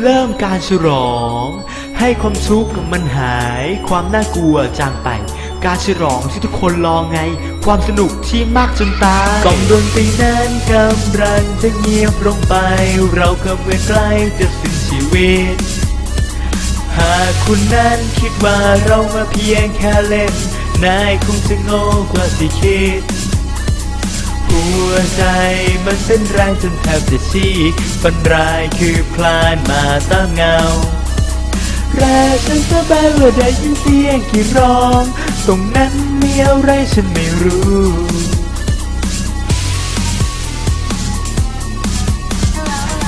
เริ่มการฉลอง ให้ความทุกข์มันหาย ความน่ากลัวจางไป การฉลองที่ทุกคนรอไง ความสนุกที่มากจนตายกล่องดนตรีนั้นกำลังจะเงียบลงไป เรากำลังใกล้จะสิ้นชีวิต หากคุณนั้นคิดว่าเรามาเพียงแค่เล่น นายคงจะโง่กว่าที่คิด วใจมันเส้นแรงจนแทบจะชีกฝันร้ายคือพลานมาตามเงา แรกฉันสบายว่าได้ยินเสียงกี่ร้อง ตรงนั้นมีอะไรฉันไม่รู้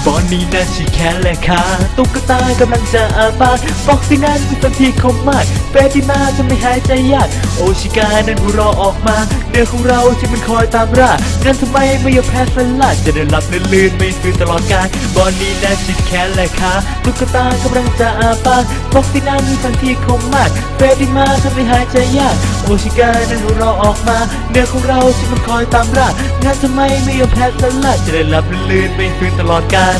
ตอนนี้นั่นชีแค่แหละค่ะตุ๊กตากำลังจะอาปากฟ็อกซี่นั้นเป็นที่คมมากเฟรดิมาจะไม่หายใจยากโอชิกานั้นหัวรอออกมาเนื้อของเราที่มันคอยตามร่างั้นทำไมไม่ยอมแพ้สลัดจะได้หลับลื่นๆไม่ฟื้นตลอดกาลบอนนี้นั่นชีแค่แหละค่ะตุ๊กตากำลังจะอาปากฟ็อกซี่นั้นเป็นที่คมมากเฟรดิมาจะไม่หายใจยากโอชิกานั้นหัวเรอออกมา เนื้อของเราที่มันคอยตามร่างั้นทำไมไม่ยอมแพ้สลัดจะได้หลับลื่นไม่ฟื้นตลอดกาล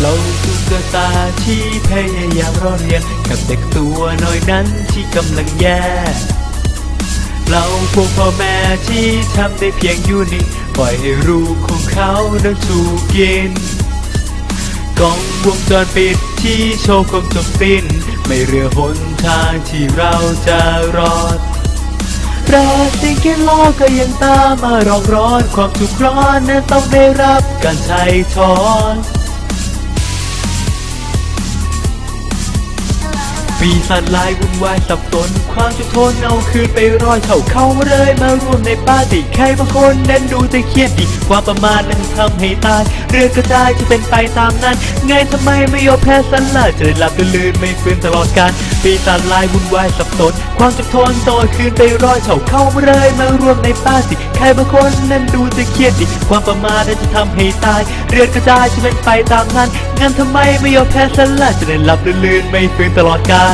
เราตุ๊กตาที่พยายามรอเรียนกับเด็กตัวน้อยนั้นที่กำลังแย่ เราพวกพ่อแม่ที่ทำได้เพียงอยู่นี่ปล่อยให้ลูกของเขานั้นถูกกินกล้องวงจรปิดที่โชว์ความจบสิ้น ไม่เรือหนทางที่เราจะรอดแต่สิ่งที่ล้อก็ยังตามมารองร้อนความทุกข์ร้อนนั้นต้องได้รับการไถ่ถอน ปีศาจลายวุ่นวายสับสน ความจุกทนเอาคืนไปร้อยเท่าเขาเลยมาร่วมในปาร์ตี้ใครบางคนนั้นดูจะเครียดดีความประมาทนั้นทำให้ตาย เรื่องกระจายจะเป็นไปตามนั้นไงทำไมไม่ยอมแพ้สันล่ะจะได้หลับได้ลืนไม่ฟื้นตลอดกาลปีศาจลายวุ่นวายสับสน ความจุกทนต่อคืนไปร้อยเท่าเขาเลยมาร่วมในปาร์ตี้ใครบางคนนั้นดูจะเครียดดีความประมาทนั้นจะทำให้ตาย เรื่องกระจายจะเป็นไปตามนั้นงั้นทำไมไม่ยอมแพ้สันล่ะจะได้หลับได้ลืนไม่ฟื้นตลอดกาล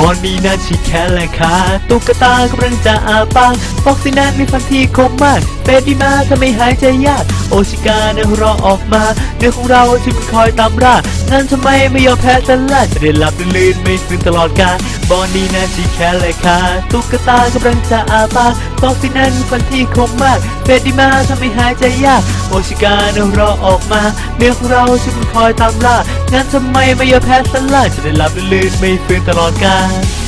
บอนนี่น่าชิแค่แหละค่ะตุ๊กตากำลังจะอาปากฟ็อกซี่นั้นมีฟันที่คมมากเฟรดีมาถ้าไมหายใจยากโอชิกาเนื้อรอออกมาเนื้อของเราที่มันคอยตามร่างั้นทำไมไม่ยอมแพ้สลัดจะได้หลับลื่นไม่ฟื้นตลอดกาลบอนนี่น่าชิแค่แหละค่ะตุ๊กตากำลังจะอาปากฟ็อกซี่นั้นฟันที่คมมากเฟรดีมาถ้าไมหายใจยากโอชิกาเนื้อรอออกมาเนื้อของเราที่มันคอยตามล่างั้นทำไมไม่ยอมแพ้สลัดจะได้หลับลื่นไม่ฟื้นตลอดกาล